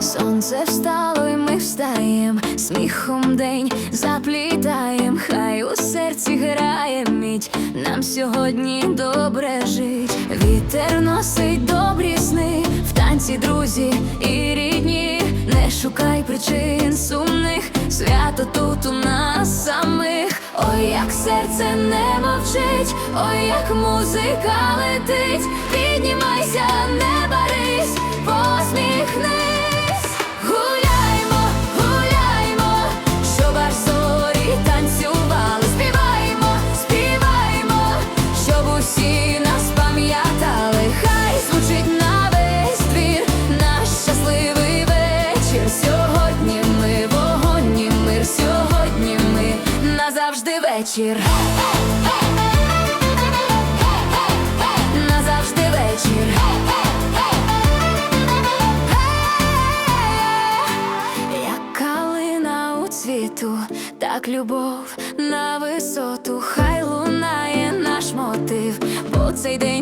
Сонце встало, і ми встаєм, сміхом день заплітаєм, хай у серці грає мідь, нам сьогодні добре жить. Вітер носить добрі сни, в танці друзі і рідні. Не шукай причин серце не мовчить, ой, як музика летить, піднімайся, не барись, вечір. Назавжди вечір. Як калина у так любов на висоту, хай лунає наш мотив, бо цей день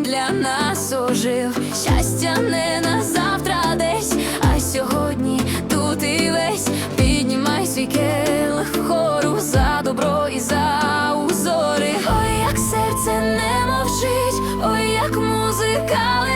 як музика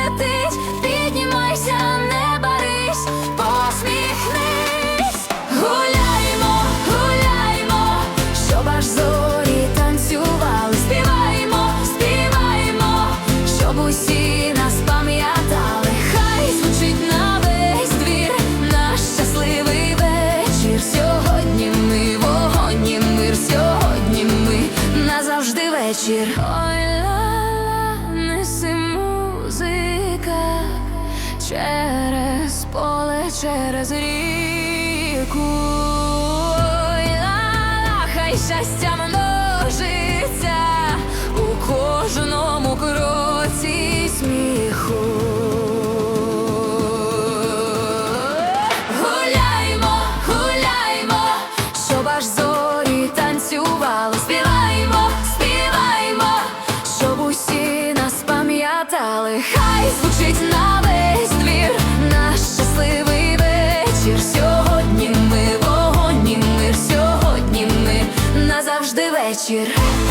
через поле, через ріку. Ой, ла-ла, хай щастя множиться у кожному кроці сміху. Гуляймо, гуляймо, щоб аж зорі танцювали, співаємо, співаємо, щоб усі нас пам'ятали, хай звучить на вечір.